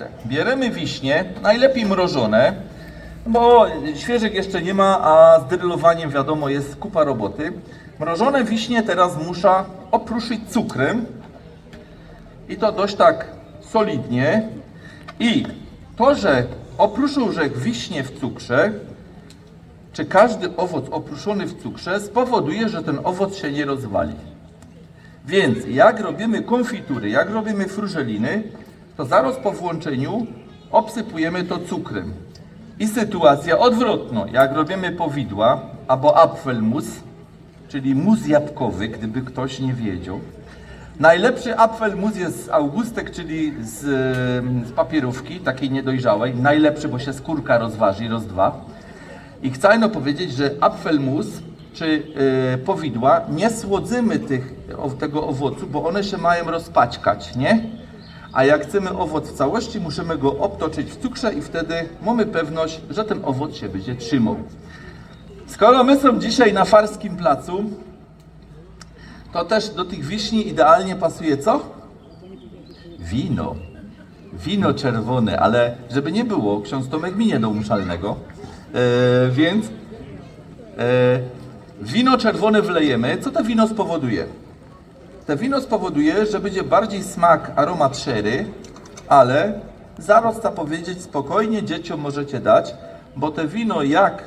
resztę. Bierzemy wiśnie, najlepiej mrożone, bo świeżych jeszcze nie ma, a z drylowaniem wiadomo jest kupa roboty. Mrożone wiśnie teraz muszę opruszyć cukrem i to dość tak solidnie. I to, że oprószył rzek wiśnie w cukrze, czy każdy owoc oprószony w cukrze spowoduje, że ten owoc się nie rozwali. Więc jak robimy konfitury, jak robimy frużeliny, to zaraz po włączeniu obsypujemy to cukrem. I sytuacja odwrotna, jak robimy powidła albo apfelmus, czyli mus jabłkowy, gdyby ktoś nie wiedział. Najlepszy apfelmus jest z augustek, czyli z, em, z papierówki, takiej niedojrzałej. Najlepszy, bo się skórka rozważy, rozdwa. I chcę powiedzieć, że apfelmus czy e, powidła nie słodzimy tych, tego owocu, bo one się mają rozpaćkać, nie? A jak chcemy owoc w całości, musimy go obtoczyć w cukrze i wtedy mamy pewność, że ten owoc się będzie trzymał. Skoro my są dzisiaj na Farskim Placu, to też do tych wiśni idealnie pasuje co? Wino. Wino czerwone, ale żeby nie było, ksiądz Tomek mi nie dał muszalnego, e, więc e, wino czerwone wlejemy. Co to wino spowoduje? To wino spowoduje, że będzie bardziej smak, aromat sherry, ale zaraz chcę powiedzieć, spokojnie dzieciom możecie dać, bo to wino jak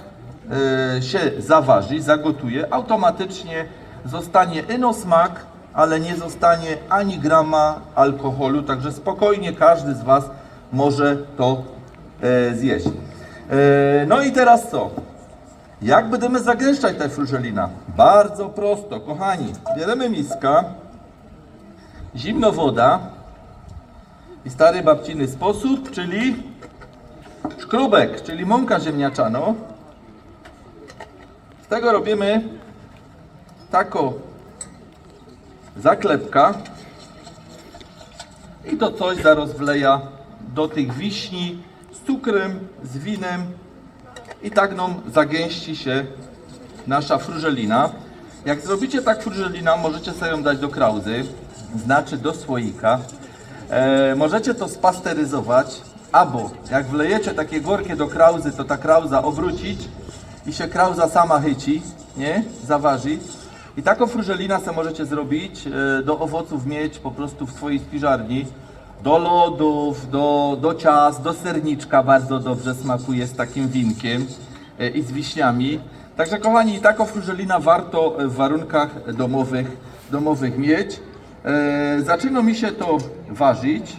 e, się zaważy, zagotuje, automatycznie zostanie ino smak, ale nie zostanie ani grama alkoholu, także spokojnie każdy z Was może to e, zjeść. E, no i teraz co? Jak będziemy zagęszczać tę frużelina? Bardzo prosto, kochani. Bierzemy miska, zimno woda i stary babciny sposób, czyli szkrubek, czyli mąka ziemniaczano. Z tego robimy taką zaklepka i to coś zaraz wleja do tych wiśni z cukrem, z winem i tak nam zagęści się nasza frużelina. Jak zrobicie tak frużelina, możecie sobie ją dać do krauzy, znaczy do słoika. E, możecie to spasteryzować, albo jak wlejecie takie gorkie do krauzy, to ta krauza obrócić i się krauza sama chyci, nie? Zaważy. I taką frużelina sobie możecie zrobić, e, do owoców mieć po prostu w swojej spiżarni. Do lodów, do, do ciast, do serniczka bardzo dobrze smakuje z takim winkiem e, i z wiśniami. Także kochani, taką frużelina warto w warunkach domowych, domowych mieć. E, zaczyna mi się to ważyć.